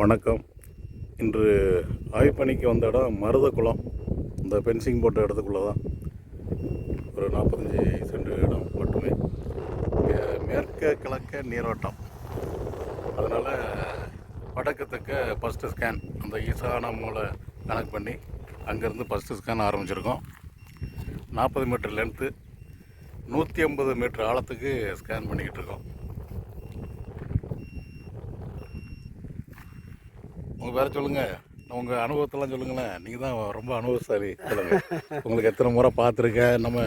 வணக்கம். இன்று ஆய்ப்பணிக்கு வந்த இடம் மருதக்குளம் இந்த ஃபென்சிங் போட்ட இடத்துக்குள்ளே தான் ஒரு நாற்பத்தஞ்சி சென்ட் இடம் மட்டுமே. மேற்க கிழக்க நீரோட்டம். அதனால் வடக்கு தெற்க ஃபஸ்ட்டு ஸ்கேன் அந்த ஈசான மூளை கனெக்ட் பண்ணி அங்கேருந்து ஃபஸ்ட்டு ஸ்கேன் ஆரம்பிச்சிருக்கோம். நாற்பது மீட்டர் லென்த்து நூற்றி ஐம்பது மீட்டர் ஆழத்துக்கு ஸ்கேன் பண்ணிக்கிட்டு இருக்கோம். உங்கள் பேரை சொல்லுங்கள் உங்கள் அனுபவத்தெல்லாம் சொல்லுங்களேன். நீங்கள் தான் ரொம்ப அனுபவசாலி சொல்லுங்க. உங்களுக்கு எத்தனை முறை பார்த்துருக்கேன் நம்ம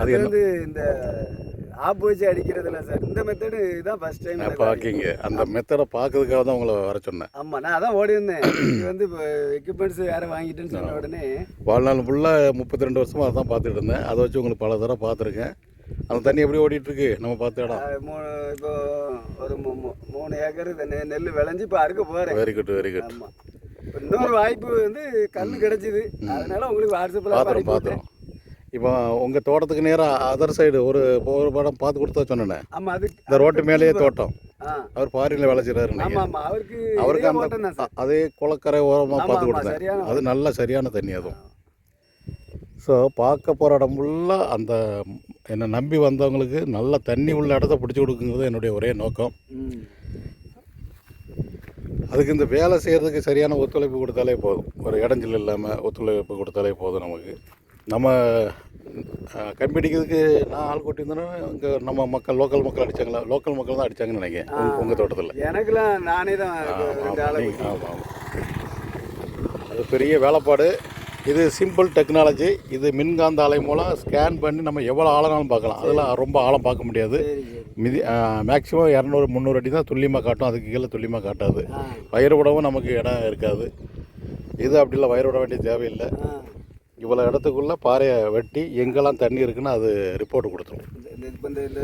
அது வந்து இந்த ஆப் வச்சு அடிக்கிறதுல சார். இந்த மெத்தடு தான் ஃபர்ஸ்ட் டைம் பார்க்கிங்க அந்த மெத்தடை பார்க்கறதுக்காக தான் உங்களை வர சொன்னேன். ஆமா நான் அதான் ஓடி இருந்தேன் இது வந்து எக்யூப்மெண்ட்ஸ் வேற வாங்கிட்டேன்னு சொன்ன உடனே வாழ்நாள் ஃபுல்லாக முப்பத்தி ரெண்டு வருஷமாக அதான் பார்த்துட்டு இருந்தேன். அதை வச்சு உங்களுக்கு பல தடவை பார்த்துருக்கேன். அந்த தண்ணி எப்படி ஓடிட்டு இருக்கு நம்ம பார்த்த இடம். மூணு இப்போ ஒரு மூணு ஏக்கர் நெல் விளைஞ்சு இப்போ அறுக்க போறேன். வெரி குட் வெரி குட் இன்னொரு வாய்ப்பு வந்து கண்ணு கிடைச்சிது. அதனால உங்களுக்கு வாட்ஸ்அப்ல பார்த்துறோம். பார்த்துறோம் இப்போ உங்கள் தோட்டத்துக்கு நேராக அதர் சைடு ஒரு ஒரு படம் பார்த்து கொடுத்தா சொன்னேன். ஆமா அது இந்த ரோட்டு மேலேயே தோட்டம். அவர் ஆமா ஆமா அவருக்கு அவருக்கு அந்த அதே குளக்கரை ஓரமாக பார்த்து கொடுத்தேன். அது நல்ல சரியான தண்ணி அதுவும். ஸோ பார்க்க போகிற இடம் ஃபுல்லாக அந்த என்னை நம்பி வந்தவங்களுக்கு நல்ல தண்ணி உள்ள இடத்த பிடிச்சி கொடுக்குங்கிறது என்னுடைய ஒரே நோக்கம். அதுக்கு இந்த வேலை செய்கிறதுக்கு சரியான ஒத்துழைப்பு கொடுத்தாலே போதும். ஒரு இடைஞ்சல் இல்லாமல் ஒத்துழைப்பு கொடுத்தாலே போதும் நமக்கு. நம்ம கம்பிடிக்கிறதுக்கு நான் ஆள் கூட்டியிருந்தேன்னா இங்கே நம்ம மக்கள் லோக்கல் மக்கள் அடித்தாங்களா லோக்கல் மக்கள் தான் அடித்தாங்கன்னு நினைக்கிறேன் உங்கள் தோட்டத்தில். எனக்குலாம் நானே தான் ஆமாம் ஆமாம் அது பெரிய வேலைப்பாடு. இது சிம்பிள் டெக்னாலஜி இது மின்காந்த அலை மூலம் ஸ்கேன் பண்ணி நம்ம எவ்வளோ ஆழம்னாலும் பார்க்கலாம். அதில் ரொம்ப ஆழம் பார்க்க முடியாது. மிதி மேக்ஸிமம் இரநூறு முந்நூறு அடி தான் துல்லியமாக காட்டும். அதுக்கு கீழே துல்லியமாக காட்டாது. வயிறு விடவும் நமக்கு இடம் இருக்காது. இது அப்படி இல்லை வயிறு விட வேண்டிய தேவையில்லை. இவ்வளோ இடத்துக்குள்ளே பாறையை வெட்டி எங்கெல்லாம் தண்ணி இருக்குன்னு அது ரிப்போர்ட் கொடுத்துரும்.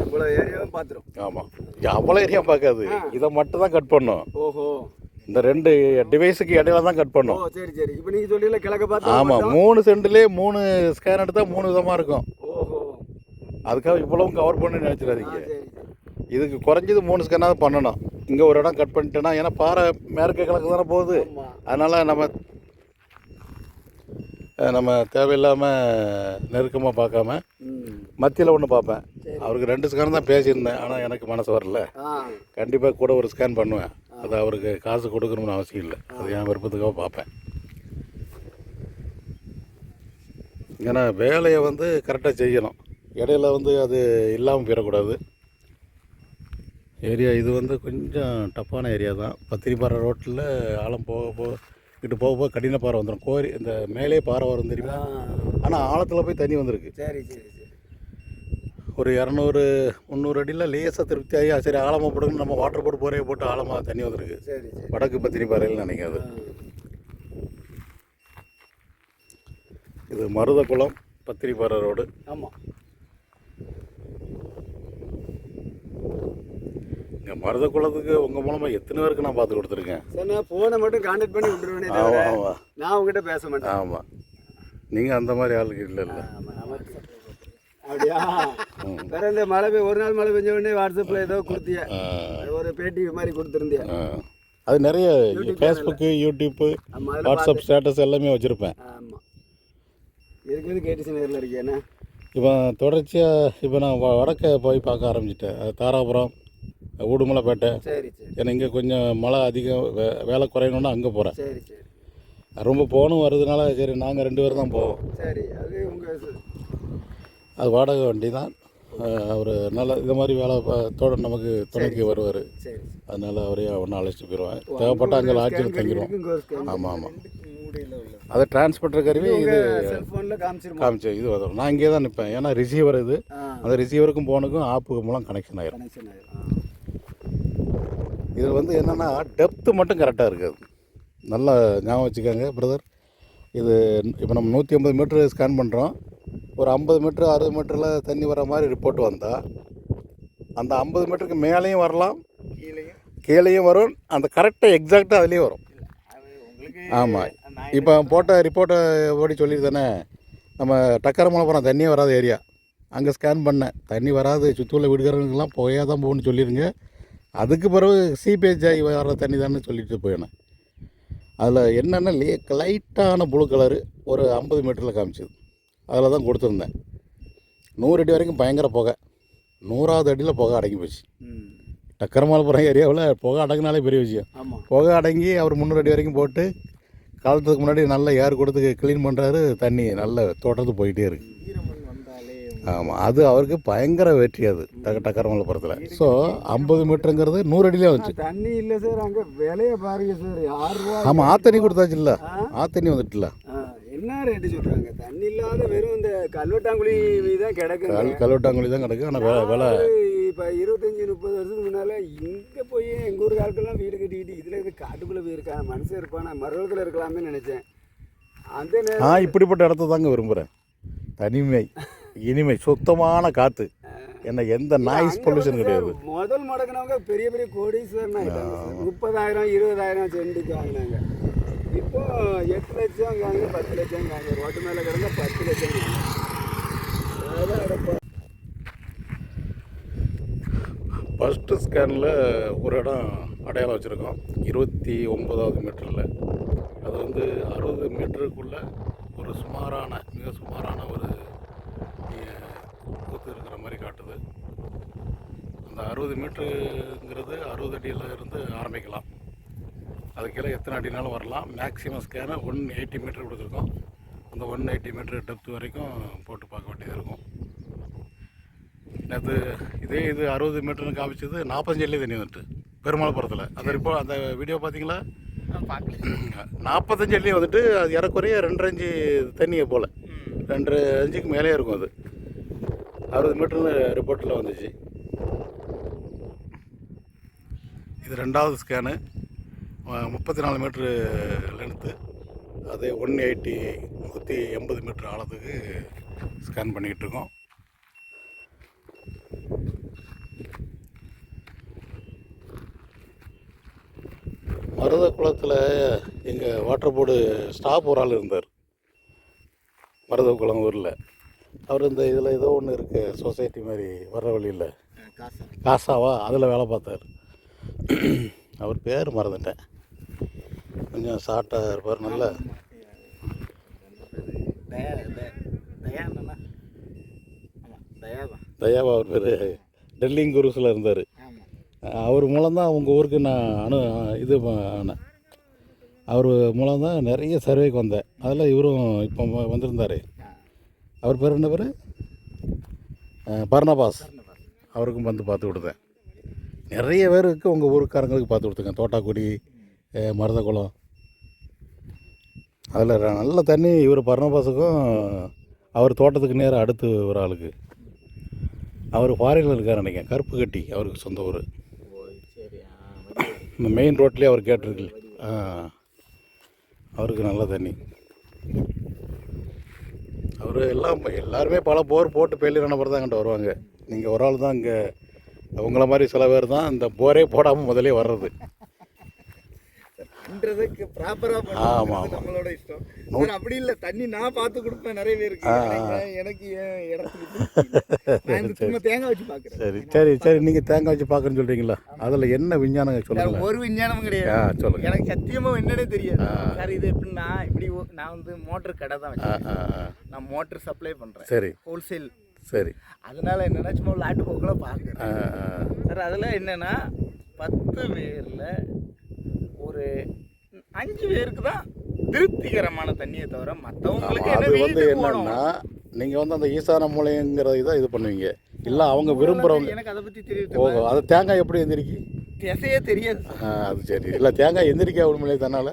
இவ்வளோ ஏரியாவும் பார்த்துரும். ஆமாம் அவ்வளோ ஏரியா பார்க்காது. இதை மட்டும் தான் கட் பண்ணும். ஓஹோ. இந்த ரெண்டு டிவைஸுக்கு இடையில தான் கட் பண்ணும். சரி சரி. இப்போ நீங்கள் சொல்லல கிழக்க பார்த்து ஆமாம் மூணு சென்ட்லேயே மூணு ஸ்கேன் எடுத்தால் மூணு விதமாக இருக்கும். ஓஹோ. அதுக்காக இவ்வளவும் கவர் பண்ணி நினச்சிடாதீங்க. இதுக்கு குறைஞ்சது மூணு ஸ்கேனாவது பண்ணணும். இங்கே ஒரு இடம் கட் பண்ணிட்டேன்னா ஏன்னா பாறை மேற்கு கிழக்கு தானே போகுது. அதனால் நம்ம நம்ம தேவையில்லாமல் நெருக்கமாக பார்க்காம மத்தியில் ஒன்று பார்ப்பேன். அவருக்கு ரெண்டு ஸ்கேன் தான் பேசியிருந்தேன் ஆனால் எனக்கு மனசு வரல. கண்டிப்பாக கூட ஒரு ஸ்கேன் பண்ணுவேன். அது அவருக்கு காசு கொடுக்கணும்னு அவசியம் இல்லை. அது என் விருப்பத்துக்காக பார்ப்பேன். ஏன்னா வேலையை வந்து கரெக்டாக செய்யணும். இடையில வந்து அது இல்லாமல் போயிடக்கூடாது. ஏரியா இது வந்து கொஞ்சம் டஃப்பான ஏரியா தான். பத்திரிப்பாறை ரோட்டில் ஆழம் போக போக இங்கிட்டு போக போக கடின பாறை வந்துடும். கோரி இந்த மேலே பாறை வரும் தெரியுமா? ஆனால் ஆழத்தில் போய் தண்ணி வந்திருக்கு. சரி சரி. ஒரு இரநூறு முந்நூறு அடியில் லேசாக திருப்தி ஆகி சரி ஆழமாக போடுங்க நம்ம வாட்டர் போர்டு போரே போட்டு ஆழமாக தண்ணி வந்திருக்கு. சரி சரி. வடக்கு பத்திரி பாறையில் நினைக்காது. இது மருதகுளம் பத்திரிப்பாறை ரோடு. ஆமாம் இங்கே மருதகுளத்துக்கு உங்கள் மூலமாக எத்தனை பேருக்கு நான் பார்த்து கொடுத்துருக்கேன்? சரி நான் ஃபோனை மட்டும் கான்டாக்ட் பண்ணி விட்டுருவேனே ஆமாம் ஆமாம் நான் உங்ககிட்ட பேச மாட்டேன். ஆமாம் நீங்கள் அந்த மாதிரி ஆளுக்கு இல்லை இல்லை அப்படியா? வேற இந்த மழை பெய் ஒரு நாள் மழை பெஞ்ச உடனே வாட்ஸ்அப்பில் ஏதோ கொடுத்திய. ஒரு பேட்டி மாதிரி கொடுத்துருந்திய? அது நிறைய ஃபேஸ்புக்கு யூடியூப்பு வாட்ஸ்அப் ஸ்டேட்டஸ் எல்லாமே வச்சுருப்பேன். ஆமாம் இருக்கிறது கேடிசி நகரில் இருக்கேண்ணே இப்போ தொடர்ச்சியாக இப்போ நான் வடக்க போய் பார்க்க ஆரம்பிச்சிட்டேன். அது தாராபுரம் உடுமலைப்பேட்டை சரி சரி. ஏன்னா இங்கே கொஞ்சம் மழை அதிகம் வே வேலை குறையணுன்னா அங்கே போகிறேன் சரி சரி. ரொம்ப போகணும் வருதுனால சரி நாங்கள் ரெண்டு பேரும் தான் போவோம். சரி அது உங்கள் அது வாடகை வண்டி தான் அவர் நல்ல இந்த மாதிரி வேலை தோட நமக்கு துணைக்கு வருவார். அதனால் அவரையும் ஒன்று அழைச்சிட்டு போயிடுவேன் தேவைப்பட்ட அங்கே லாட்ஜில் தங்கிடுவோம் ஆமாம் ஆமாம் அது டிரான்ஸ்போர்ட்டர் கருவி இது காமிச்சு இது வரும். நான் இங்கே தான் நிற்பேன் ஏன்னா ரிசீவர் இது. அந்த ரிசீவருக்கும் ஃபோனுக்கும் ஆப்பு மூலம் கனெக்ஷன் ஆயிரும். இது வந்து என்னென்னா டெப்த்து மட்டும் கரெக்டாக இருக்காது. நல்லா ஞாபகம் வச்சுக்கோங்க பிரதர் இது இப்போ நம்ம நூற்றி ஐம்பது மீட்ரு ஸ்கேன் பண்ணுறோம் ஒரு ஐம்பது மீட்ரு அறுபது மீட்டரில் தண்ணி வர மாதிரி ரிப்போர்ட் வந்தால் அந்த ஐம்பது மீட்டருக்கு மேலேயும் வரலாம் கீழேயும். கீழேயும் வரும். அந்த கரெக்டாக எக்ஸாக்டாக அதுலேயும் வரும். ஆமாம் இப்போ போட்ட ரிப்போர்ட்டை ஓடி சொல்லியிருந்தானே நம்ம டக்கரமலைப்புறம் தண்ணியே வராத ஏரியா அங்கே ஸ்கேன் பண்ணேன் தண்ணி வராது சுற்றுள்ள வீடுகாரங்களுக்கெல்லாம் புகையாக தான் போகணும்னு சொல்லிடுங்க அதுக்கு பிறகு சீபேஜ் ஆகி வர தண்ணி தானே சொல்லிட்டு போயினேன் அதில் என்னென்ன லே லைட்டான ப்ளூ கலரு ஒரு ஐம்பது மீட்டரில் காமிச்சது. அதில் தான் கொடுத்துருந்தேன். நூறு அடி வரைக்கும் பயங்கர புகை. நூறாவது அடியில் புகை அடங்கி போச்சு. டக்கரமாலபுரம் ஏரியாவில் புகை அடங்கினாலே பெரிய விஷயம். புகை அடங்கி அவர் முந்நூறு அடி வரைக்கும் போட்டு காலத்துக்கு முன்னாடி நல்ல ஏர் கொடுத்து க்ளீன் பண்ணுறாரு தண்ணி நல்ல தோட்டத்துக்கு போயிட்டே இருக்கு. ஆமாம் அது அவருக்கு பயங்கர வெற்றி அது டக்க டக்கரமலபுரத்தில் ஸோ ஐம்பது மீட்டருங்கிறது நூறு அடியிலே வந்துச்சு. தண்ணி இல்லை சார் அங்கே விலைய பாருங்க சார் ஆமாம் ஆத்தண்ணி கொடுத்தாச்சு இல்லை ஆத்தண்ணி வந்துட்டுல ரேட்டு சொல்றாங்க. தண்ணி இல்லாத வெறும் இந்த கல்வெட்டாங்குழி தான் கிடக்குங்க. கல் கல்வெட்டாங்குழி தான் கிடக்கு. ஆனால் விலை விலை. இப்போ இருபத்தஞ்சி முப்பது வருஷத்துக்கு முன்னால இங்கே போய் எங்கள் ஊர் காலத்துலாம் வீடு கட்டிக்கிட்டு இதில் இது காட்டுக்குள்ளே போயிருக்கான் மனுஷன் இருப்பானா? மறுபடியில் இருக்கலாமே நினச்சேன். அந்த நான் இப்படிப்பட்ட இடத்த தாங்க விரும்புகிறேன் தனிமை இனிமை சுத்தமான காற்று என்ன எந்த நாய்ஸ் பொல்யூஷன் கிடையாது. முதல் முடக்கினவங்க பெரிய பெரிய கோடீஸ்வரன் முப்பதாயிரம் இருபதாயிரம் சென்ட்டுக்கு வாங்கினாங்க. இப்போ எட்டு லட்சம் வாங்க பத்து லட்சம் காங்க ரோட்டு மேலே கிடந்த பத்து லட்சம் வாங்க. ஃபஸ்ட்டு ஸ்கேனில் ஒரு இடம் அடையாளம் வச்சுருக்கோம். இருபத்தி ஒம்பதாவது மீட்டரில். அது வந்து அறுபது மீட்டருக்குள்ளே ஒரு சுமாரான மிக சுமாரான ஒரு கூத்து இருக்கிற மாதிரி காட்டுது. அந்த அறுபது மீட்டருங்கிறது அறுபது அடியில் இருந்து ஆரம்பிக்கலாம். அது கீழே எத்தனை அடினாலும் வரலாம். மேக்ஸிமம் ஸ்கேனை ஒன் எயிட்டி மீட்டர் கொடுத்துருக்கோம். அந்த ஒன் எயிட்டி மீட்டர் டெப்த் வரைக்கும் போட்டு பார்க்க வேண்டியது இருக்கும். நேற்று இதே இது அறுபது மீட்டர்னு காமிச்சது நாற்பத்தஞ்சு தண்ணி வந்துட்டு. பெருமாள்புரத்தில் அந்த ரிப்போ அந்த வீடியோ பார்த்தீங்களா நாற்பத்தஞ்சு அடி வந்துட்டு அது இறக்குறைய ரெண்டரை அஞ்சு தண்ணியை போல். ரெண்டு அஞ்சுக்கு மேலே இருக்கும் அது. அறுபது மீட்டர்னு ரிப்போர்ட்டில் வந்துச்சு. இது ரெண்டாவது ஸ்கேனு முப்பத்தி நாலு மீட்ரு லென்த்து அதே ஒன் எயிட்டி நூற்றி எண்பது மீட்ரு ஆழத்துக்கு ஸ்கேன் பண்ணிக்கிட்டு இருக்கோம் மருத குளத்தில் எங்கள் வாட்டர் போர்டு ஸ்டாஃப் ஒரு ஆள் இருந்தார். மருத குளம் ஊரில். அவர் இந்த இதில் ஏதோ ஒன்று இருக்குது சொசைட்டி மாதிரி வர்ற வழியில். காசா. காசாவா? அதில் வேலை பார்த்தார். அவர் பேர் மறந்துட்டேன். கொஞ்சம் ஷார்ட்டாக இருப்பார் நல்ல தயா தயா தயா அண்ணா ஆமாம் தயாவா தயாவா அவர் பேர்? டெல்லி குரூஸில் இருந்தார். அவர் மூலம்தான் உங்கள் ஊருக்கு நான் அனு இது ஆனேன் அவர் மூலம்தான் நிறைய சர்வேக்கு வந்தேன். அதில் இவரும் இப்போ வந்திருந்தார். அவர் பேர் என்ன பேர்? பர்ணபாஸ். அவருக்கும் வந்து பார்த்து கொடுத்தேன். நிறைய பேருக்கு உங்கள் ஊருக்காரங்களுக்கு பார்த்து கொடுத்துருக்கேன் தோட்டாக்குடி மருதகுளம். அதில் நல்ல தண்ணி இவர் பர்ணபாஸுக்கும் அவர் தோட்டத்துக்கு நேரம் அடுத்து ஒரு ஆளுக்கு. அவர் ஃபாரினில் இருக்கார் நினைக்கிறேன். கருப்பு கட்டி அவருக்கு சொந்த ஊர். சரி இந்த மெயின் ரோட்லேயே அவர் கேட்டிருக்கு. ஆ அவருக்கு நல்ல தண்ணி. அவர் எல்லாம் எல்லாருமே பல போர் போட்டு பெயிலியர் நபர் தான் அங்கிட்ட வருவாங்க. நீங்கள் ஒரு ஆள் தான் இங்கே உங்களை மாதிரி சில பேர் தான் இந்த போரே போடாமல் முதலே வர்றது. பண்றதுக்கு ப்ராப்பரா பண்ணுறது. நம்மளோட இஷ்டம். சார் அப்படி இல்ல. தண்ணி நான் பார்த்து கொடுப்பேன். நிறைய பேருக்கு எனக்கு- என் இடத்துக்கு சும்மா தேங்காய் வச்சு பாக்குறேன் சரி சரி சரி. நீங்கள் தேங்காய் வச்சு பார்க்குறேன்னு சொல்கிறீங்களா அதில் என்ன விஞ்ஞானம் சொல்லுங்கள் ஒரு விஞ்ஞானமும் கிடையாது. சொல்லுங்கள் எனக்கு சத்தியமா என்னன்னே தெரியாது. சார் இது எப்படின்னா இப்படி நான் வந்து மோட்டர் கடை தான். நான் மோட்டர் சப்ளை பண்றேன். சரி. ஹோல்சேல் சரி. அதனால என்னன்னா சும்மா லாட்டு போக்குல ஆ சார் அதில் என்னன்னா பத்து பேரில் ஒரு அஞ்சு பேருக்கு தான் திருப்திகரமான தண்ணியை தவிர மற்றவங்களுக்கு அது வந்து என்னன்னா நீங்கள் வந்து அந்த ஈசான மூலைங்கிற இதை இது பண்ணுவீங்க. இல்லை அவங்க விரும்புகிறவங்க எனக்கு அதை பற்றி தெரியுது. ஓஹோ அது தேங்காய் எப்படி எந்திரிக்கி? திசையே தெரியாது. அது சரி. இல்லை தேங்காய் எந்திரிக்கா உண்மையிலே தன்னால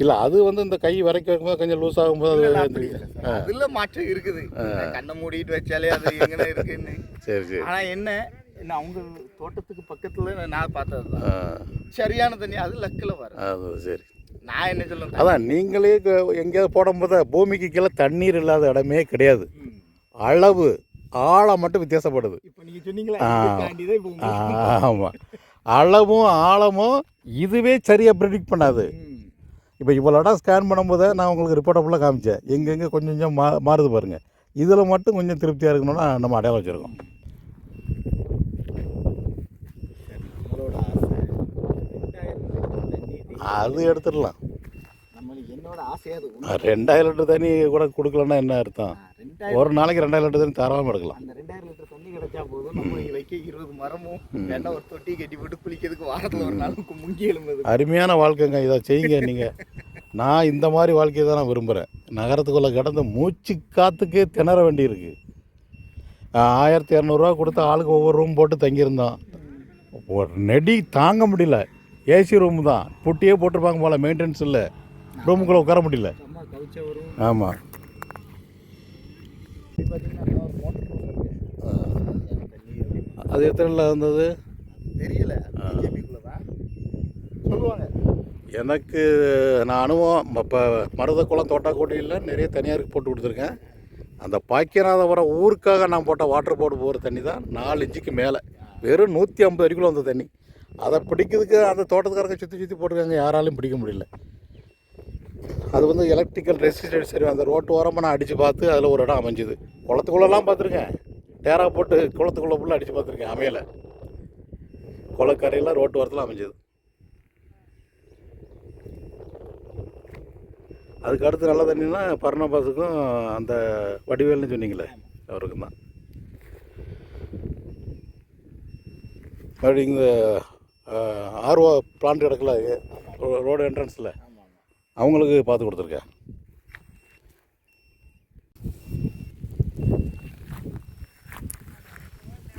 இல்லை அது வந்து இந்த கை வரைக்கும் வைக்கும்போது கொஞ்சம் லூஸ் ஆகும்போது அது. அதுல மாற்றம் இருக்குது. கண்ணை மூடிட்டு வச்சாலே அது எங்கன இருக்குன்னு. சரி சரி. ஆனா என்ன என்ன அவங்க தோட்டத்துக்கு பக்கத்துல நான் பார்த்தது தான் சரியான தண்ணி அது லக்கில் வரும். அது சரி. நான் என்ன சொல்லுவேன் அதான் நீங்களே எங்கேயாவது போடும்போது பூமிக்கு கீழே தண்ணீர் இல்லாத இடமே கிடையாது. அளவு ஆழம் மட்டும் வித்தியாசப்படுது. இப்போ நீங்க சொன்னீங்களா ஆமாம் அளவும் ஆழமும் இதுவே சரியாக ப்ரிடிக்ட் பண்ணாது. இப்போ இவ்வளோ இடம் ஸ்கேன் பண்ணும்போது நான் உங்களுக்கு ரிப்போர்ட்டை ஃபுல்லாக காமிச்சேன். எங்கெங்கே கொஞ்சம் கொஞ்சம் மா மாறுது பாருங்கள் இதில் மட்டும் கொஞ்சம் திருப்தியாக இருக்கணும்னா நம்ம அடையாளம் வச்சுருக்கோம் நம்மளோட ஆசை ரெண்டாயிரம் லிட்டர் தண்ணி அது எடுத்துடலாம். ரெண்டாயிரம் லிட்டர் தண்ணி கூட கொடுக்கலன்னா என்ன அர்த்தம்? ஒரு நாளைக்கு ரெண்டாயிரம் லிட்டர் தண்ணி தாராளமாக எடுக்கலாம். அந்த ரெண்டாயிரம் லிட்டர் தண்ணி கிடைச்சா போதும். நம்ம இங்க வைக்க இருபது மரமும் வேண்டாம் ஒரு தொட்டி கட்டி போட்டு குளிக்கிறதுக்கு வாரத்துல ஒரு நாள் முங்கி எழும்புது. அருமையான வாழ்க்கைங்க. இதை செய்யுங்க நீங்கள் நான் இந்த மாதிரி வாழ்க்கையை தான் நான் விரும்புகிறேன் நகரத்துக்குள்ளே கடந்து மூச்சு காத்துக்கே திணற வேண்டியிருக்கு ஆயிரத்தி இரநூறுவா கொடுத்து ஆளுக்கு ஒவ்வொரு ரூம் போட்டு தங்கியிருந்தோம். ஒரு நெடி தாங்க முடியல. ஏசி ரூம் தான். புட்டியே போட்டிருப்பாங்க போல மெயின்டெனன்ஸ் இல்லை. ரூமுக்குள்ளே உட்கார முடியல. அம்மா கவிச்ச வரும் ஆமாம் அது எத்தனைல இருந்தது தெரியல. சொல்லுவாங்க. எனக்கு நான் அனுபவம் இப்போ மருதக்குளம் தோட்டாக்கோட்டையில் நிறைய தனியாருக்கு போட்டு கொடுத்துருக்கேன். அந்த பாக்கியநாதபுரம் ஊருக்காக நான் போட்ட வாட்டர் போர்டு போகிற தண்ணி தான் நாலு இன்ச்சுக்கு மேலே. வெறும் நூற்றி ஐம்பது வரைக்கும் வந்த தண்ணி. அதை பிடிக்கிறதுக்கு அந்த தோட்டத்துக்காரங்க சுற்றி சுற்றி போட்டிருக்காங்க யாராலையும் பிடிக்க முடியல. அது வந்து எலக்ட்ரிக்கல் ரெசிஸ்டன்ஸ் சரி அந்த ரோட்டு ஓரமாக நான் அடித்து பார்த்து அதில் ஒரு இடம் அமைஞ்சுது. குளத்துக்குள்ளெல்லாம் பார்த்துருக்கேன். டேரா போட்டு குளத்துக்குள்ளே ஃபுல்லாக அடித்து பார்த்துருக்கேன் அமையலை. குளக்கரையில் ரோட்டு ஓரத்தில் அமைஞ்சது. அதுக்கு அடுத்து நல்ல தண்ணினா பர்ணபாஸுக்கும் அந்த வடிவேல்னு சொன்னீங்களே அவருக்கும் தான். மறுபடியும் ஆர்ஓ ஆர்வா பிளான்ட் கிடக்கல ரோடு என்ட்ரன்ஸில் அவங்களுக்கு பார்த்து கொடுத்துருக்கேன்.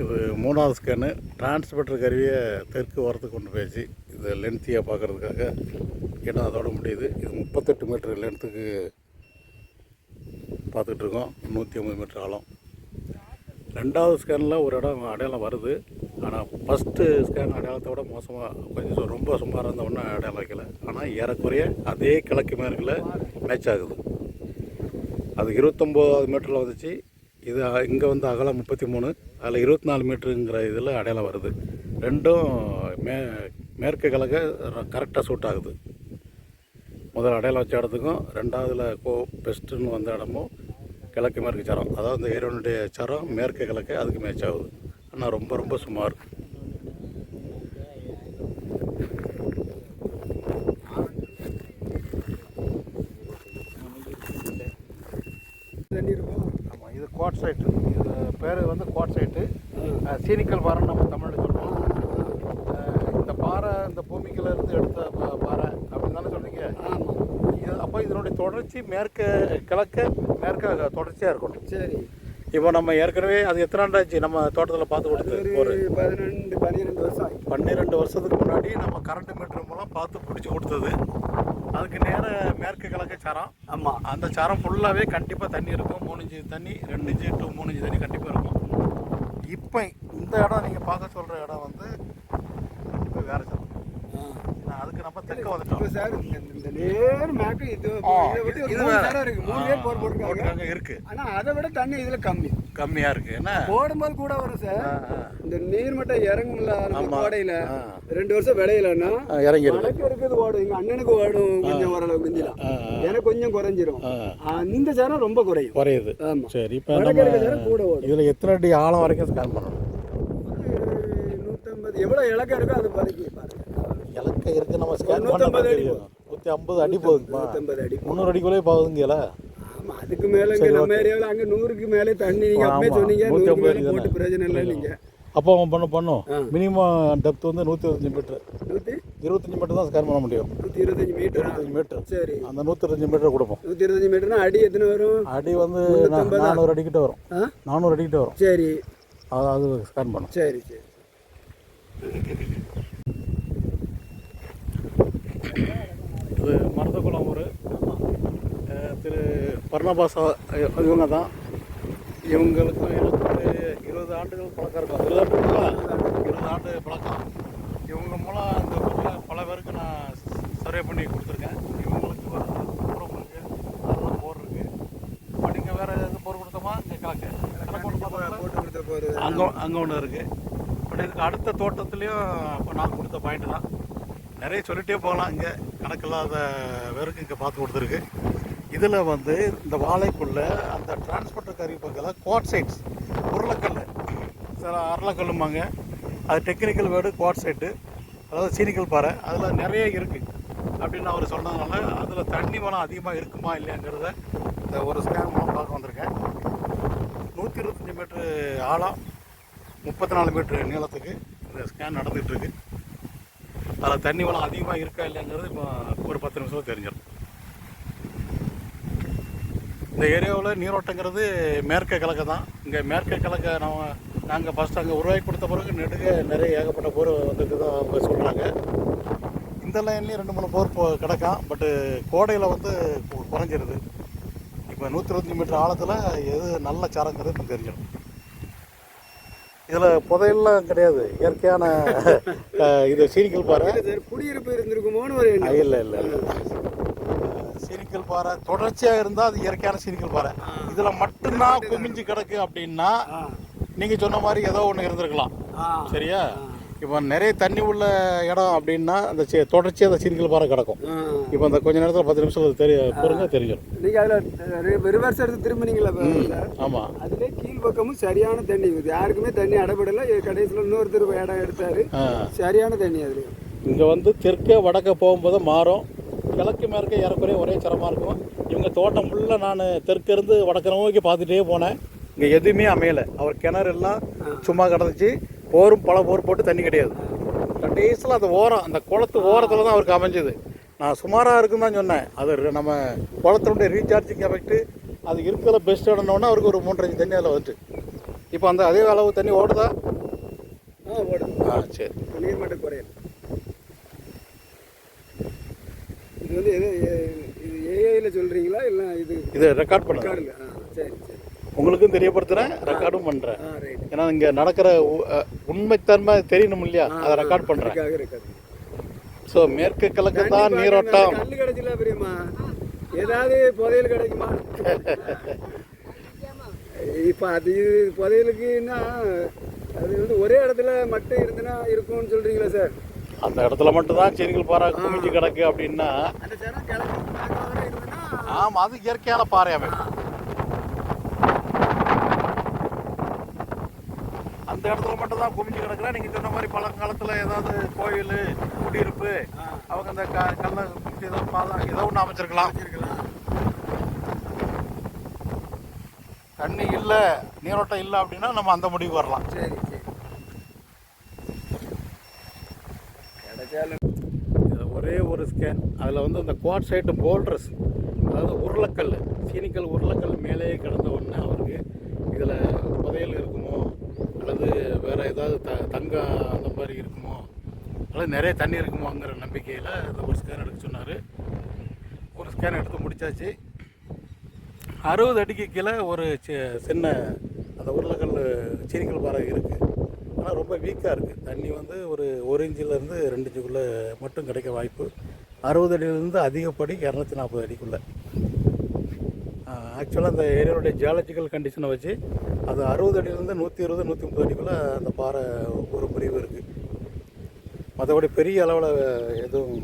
இது மூணாவது ஸ்கேனு டிரான்ஸ்மிட்டர் கருவியை தெற்கு ஓரத்துக்கு கொண்டு போயிடுச்சு இது லென்த்தியாக பார்க்குறதுக்காக. இடம் அதோட முடியுது. இது முப்பத்தெட்டு மீட்டர் லென்த்துக்கு பார்த்துட்ருக்கோம் நூற்றி ஐம்பது மீட்டர் ஆழம். ரெண்டாவது ஸ்கேனில் ஒரு இடம் அடையாளம் வருது. ஆனால் ஃபஸ்ட்டு ஸ்கேன் அடையாளத்தை விட மோசமாக கொஞ்சம் ரொம்ப சுமாராக இருந்த ஒன்றும் அடையாளம் வைக்கல. ஆனால் ஏறக்குறைய அதே கிழக்கு மேற்கில் மேட்ச் ஆகுது. அது இருபத்தொம்போது மீட்டரில் வந்துச்சு. இது இங்கே வந்து அகலம் முப்பத்தி மூணு அதில் இருபத்தி நாலு மீட்டருங்கிற இதில் அடையாளம் வருது. ரெண்டும் மே மேற்கு கிழக்க கரெக்டாக சூட் ஆகுது. முதல் அடையாளம் வச்ச இடத்துக்கும் ரெண்டாவதுல கோ பெஸ்ட்டுன்னு வந்த இடமும் கிழக்கு மேற்கு சரம். அதாவது இந்த ஏரியோனுடைய சரம் மேற்கு கிழக்கு அதுக்கு மேட்ச் ஆகுது. ஆனால் ரொம்ப ரொம்ப சுமார். ஆமாம் இது குவாட் சைட்டு இது பேர் வந்து குவாட் சைட்டு சீனிக்கல் பாறைன்னு நம்ம தமிழில் சொல்லுவோம். இந்த பாறை இந்த பூமிக்குள்ள இருந்து எடுத்த பா- பாறை அப்படின்னு தானே சொல்றீங்க ஆமாம் இது அப்போ இதனுடைய தொடர்ச்சி மேற்க கிழக்க மேற்க தொடர்ச்சியாக இருக்கணும். சரி. இப்போ நம்ம ஏற்கனவே அது எத்தனை ஆண்டாச்சு? நம்ம தோட்டத்தில் பார்த்து கொடுத்து ஒரு பதினெண்டு பன்னிரெண்டு வருஷம் பன்னிரெண்டு வருஷத்துக்கு முன்னாடி நம்ம கரண்ட் மீட்டர் மூலம் பார்த்து பிடிச்சி கொடுத்தது. அதுக்கு நேர மேற்கு கிழக்கு சரம். ஆமாம் அந்த சரம் ஃபுல்லாகவே கண்டிப்பாக தண்ணி இருக்கும். மூணு இன்ச்சு தண்ணி ரெண்டு இன்ச்சு டு மூணு இன்ச்சு தண்ணி கண்டிப்பாக இருக்கும். இப்போ இந்த இடம் நீங்கள் பார்க்க சொல்கிற இடம் வந்து இப்போ வேறு அதுக்கு நம்ம தெற்க வந்துட்டோம் சார் இந்த- இந்த நேர் மேக்கு இது இதை மூணு. தரம் இருக்கு. மூணு பேர் போர் போட்டுருக்காங்க. இருக்கு. ஆனா அதை விட தண்ணி இதுல கம்மி. கம்மியாக இருக்கு. என்ன? போடும்போது கூட வரும் சார். இந்த நீர்மட்டம் இறங்கும்ல. கோடையில. ரெண்டு வருஷம் விளையலன்னா இறங்கி மழைக்கு இருக்குது ஓடும் எங்க அண்ணனுக்கு ஓடும். கொஞ்சம் ஓரளவு. எனக்கு கொஞ்சம் குறைஞ்சிரும். ஆ. அந்த சேரம் ரொம்ப குறையும். குறையுது. ஆமா. சரி இப்போ நம்ம கூட ஓடும். இதில் எத்தனை அடி ஆழம் வரைக்கும் ஸ்கேன் பண்ணணும்? எவ்வளவு இலக்கம் இருக்கோ அது பதுக்கி பாருங்க. இலக்க இருக்கு நம்ம ஸ்கேன் பண்ண தெரியும். நூற்றி ஐம்பது அடி நூத்தம்பது அடி முந்நூறு அடிக்குள்ளே போகுதுங்கல. ஆமா அதுக்கு மேல இங்க நம்ம ஏரியாவில் அங்க நூறுக்கு மேலே தண்ணி நீங்க அப்பவே. சொன்னீங்க நூத்தி ஐம்பது போட்டு பிரயோஜனம் இல்லை நீங்க. அப்போ அவன் பண்ண பண்ணும். மினிமம் டெப்த் வந்து நூற்றி இருபத்தஞ்சி மீட்ரு நூத்தி? இருபத்தஞ்சி மீட்டர் தான் ஸ்கேன் பண்ண முடியும். நூத்தி இருபத்தஞ்சு மீட்டர் இருபத்தஞ்சி மீட்ரு சரி. அந்த நூற்றி மீட்டர் கொடுப்போம். நூத்தி இருபத்தஞ்சு மீட்டர்னா அடி எத்தனை வரும்? அடி வந்து? நானூறு அடிக்கிட்ட வரும். நானூறு அடிக்கிட்ட வரும். சரி. அது அது ஸ்கேன் பண்ணும். சரி சரி. இது மருதகுளம் ஊர். திரு பர்ணபாசா இவங்க தான் இவங்களுக்கு இருபத்தி இருபது ஆண்டுகள் பழக்கம் இருக்கும். இருபது ஆண்டு பழக்கம். இவங்க மூலம் அந்த ஊரில் பல பேருக்கு நான் சர்வே பண்ணி கொடுத்துருக்கேன். இவங்களுக்கு ஒரு தூரம் இருக்கு அதில் போர் இருக்கு. இப்போ நீங்கள் வேறு எதுவும் போர் கொடுத்தோமா? போறது அங்கே அங்கே ஒன்று இருக்குது பட் இதுக்கு அடுத்த தோட்டத்துலேயும் இப்போ நான் கொடுத்த பாயிண்ட் தான். நிறைய சொல்லிகிட்டே போகலாம். இங்கே கணக்கில்லாத பேருக்கு இங்கே பார்த்து கொடுத்துருக்கு. இதில் வந்து இந்த வாழைக்குள்ள அந்த டிரான்ஸ்போர்ட்டர் கருவி பக்கத்தில் சைட்ஸ் உருளைக்கல் சில அரளக்கல்லுமாங்க அது டெக்னிக்கல் வேர்டு குவாட்சைட்டு அதாவது சீனிக்கல் பாறை. அதில் நிறைய இருக்குது அப்படின்னு அவர் சொன்னதுனால அதில் தண்ணி வளம் அதிகமாக இருக்குமா இல்லையாங்கிறத இந்த ஒரு ஸ்கேன் மூலம் பார்க்க வந்திருக்கேன். நூற்றி இருபத்தஞ்சி மீட்ரு ஆழம் முப்பத்தி நாலு மீட்ரு நீளத்துக்கு இந்த ஸ்கேன் நடந்துகிட்ருக்கு அதில் தண்ணி வளம் அதிகமாக இருக்கா இல்லைங்கிறது இப்போ ஒரு பத்து நிமிஷத்தில் தெரிஞ்சிடும். இந்த ஏரியாவில் நீரோட்டங்கிறது மேற்க கிழக்கு தான். இங்கே மேற்க கிழக்க நம்ம நாங்கள் ஃபஸ்ட் அங்கே உருவாக்கி கொடுத்த பிறகு நெடுக நிறைய ஏகப்பட்ட போர் வந்துட்டு தான் அவங்க சொல்கிறாங்க இந்த லைன்லேயும் ரெண்டு மூணு போர் போ கிடக்கும். பட்டு கோடையில் வந்து குறைஞ்சிருது. இப்போ நூற்றி இருபத்தஞ்சி மீட்டர் ஆழத்தில் எது நல்ல சாரங்கிறது இப்போ தெரிஞ்சிடும். இதில் புதையெல்லாம் கிடையாது. இயற்கையான இது சீனிக்கல் பாறை. குடியிருப்பு இருந்திருக்குமோன்னு ஒரு இல்லை இல்லை இல்லை. சீனிக்கல் பாறை தொடர்ச்சியாக இருந்தால் அது இயற்கையான சீனிக்கல் பாறை. இதில் மட்டும்தான் குமிஞ்சு கிடக்கு அப்படின்னா நீங்கள் சொன்ன மாதிரி ஏதோ ஒன்று இருந்திருக்கலாம். சரியா? இப்போ நிறைய தண்ணி உள்ள இடம் அப்படின்னா அந்த தொடர்ச்சியாக அந்த சீனிக்கல் பாறை கிடக்கும். இப்போ அந்த கொஞ்ச நேரத்தில் பத்து நிமிஷம் தெரிய பொறுங்க தெரிஞ்சிடும் நீங்க அதுல ரிவர்ஸ் எடுத்து திரும்பினீங்களா ஆமாம் அதுல? கீழ் பக்கமும் சரியான தண்ணி. இது யாருக்குமே தண்ணி அடைபடல கடைசியில் இன்னொருத்தர் இடம் எடுத்தாரு. சரியான தண்ணி அதுல இங்கே வந்து தெற்கே வடக்க போகும்போது மாறும். கிழக்கு மேற்கே ஏறக்குறைய ஒரே சிரமமாக இருக்கும். இவங்க தோட்டம் ஃபுல்லாக நான் தெற்கு இருந்து வடக்கு நோக்கி பார்த்துட்டே போனேன். இங்கே எதுவுமே அமையலை. அவர் கிணறு எல்லாம் சும்மா கிடந்துச்சு. போரும் பல போர் போட்டு தண்ணி கிடையாது. கடைசியில் அந்த ஓரம் அந்த குளத்து ஓரத்தில் தான் அவருக்கு அமைஞ்சது. நான் சுமாராக இருக்குன்னு தான் சொன்னேன். அது நம்ம குளத்தினுடைய ரீசார்ஜிங் எஃபெக்ட்டு அது இருக்கிற பெஸ்ட் இடனோடனே அவருக்கு ஒரு மூன்றஞ்சு தண்ணி அதில் வந்துட்டு. இப்போ அந்த அதே அளவு தண்ணி ஓடுதா? ஆ ஓடும். ஆ சரி. நீர்மட்டம் குறையல. இது வந்து எது இது ஏஐல சொல்றீங்களா? இல்லை இது இதை ரெக்கார்ட் பண்ணுங்க சரி. உங்களுக்கும் தெரியப்படுத்துகிறேன் ரெக்கார்டும் பண்ணுறேன் ரைட் ஏன்னா இங்கே நடக்கிற உண்மைத்தன்மை தெரியணும் இல்லையா? அதை ரெக்கார்ட் பண்ணுறேன் ஸோ மேற்கு கிழக்கு தான் நீரோட்டம். ஏதாவது புதையல் கிடைக்குமா? இப்போ அது புதையலுக்குன்னா அது வந்து ஒரே இடத்துல மட்டும் இருந்துன்னா இருக்கும்னு சொல்றீங்களா சார்? அந்த இடத்துல மட்டும்தான் செடிகள் பாறை குமிஞ்சு கிடக்கு அப்படின்னா ஆமாம் அது இயற்கையான பாறை அமைப்பு அந்த இடத்துல மட்டும் தான் குமிஞ்சு கிடக்குறா. நீங்கள் சொன்ன மாதிரி பழங்காலத்தில் ஏதாவது கோயில் குடியிருப்பு அவங்க அந்த க கல்ல ஏதோ பாதம் ஏதோ ஒன்று அமைச்சிருக்கலாம். தண்ணி இல்லை நீரோட்டம் இல்லை அப்படின்னா நம்ம அந்த முடிவுக்கு வரலாம். சரி சரி. கிடைச்சாலும் இது ஒரே ஒரு ஸ்கேன் அதில் வந்து அந்த குவாட் சைட்டு போல்ட்ரஸ் அதாவது உருளைக்கல் சீனிக்கல் உருளைக்கல் மேலேயே கிடந்த உடனே அவருக்கு. இதில் புதையல் இருக்குமோ ஏதாவது த தங்கம் அந்த மாதிரி இருக்குமோ? அதாவது நிறைய தண்ணி இருக்குமோங்கிற நம்பிக்கையில் இந்த ஒரு ஸ்கேன் எடுக்க சொன்னார். ஒரு ஸ்கேன் எடுத்து முடிச்சாச்சு. அறுபது அடிக்கு கீழே ஒரு சி- சின்ன அந்த உருளைக்கல் சீனிக்கல் பாறை இருக்குது ஆனால் ரொம்ப வீக்காக இருக்குது தண்ணி வந்து ஒரு ஒரு இன்ச்சிலேருந்து ரெண்டு இன்ச்சுக்குள்ளே மட்டும் கிடைக்க வாய்ப்பு. அறுபது அடியிலேருந்து அதிகப்படி இரநூத்தி நாற்பது அடிக்குள்ளே. ஆக்சுவலாக அந்த ஏரியாவுடைய ஜியாலஜிக்கல் கண்டிஷனை வச்சு அது அறுபது அடியிலேருந்து நூற்றி இருபது நூற்றி முப்பது அடிக்குள்ளே அந்த பாறை ஒரு பிரிவு இருக்குது மற்றபடி பெரிய அளவில் எதுவும்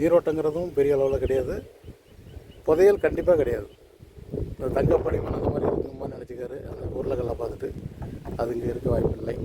நீரோட்டங்கிறதும் பெரிய அளவில் கிடையாது. புதையல் கண்டிப்பாக கிடையாது. இந்த தங்கப்படிமன் அந்த மாதிரி இருக்குமா நினச்சிக்காரு. அந்த உருளைக்கல்லை பார்த்துட்டு அது இங்கே இருக்க வாய்ப்பில்லை.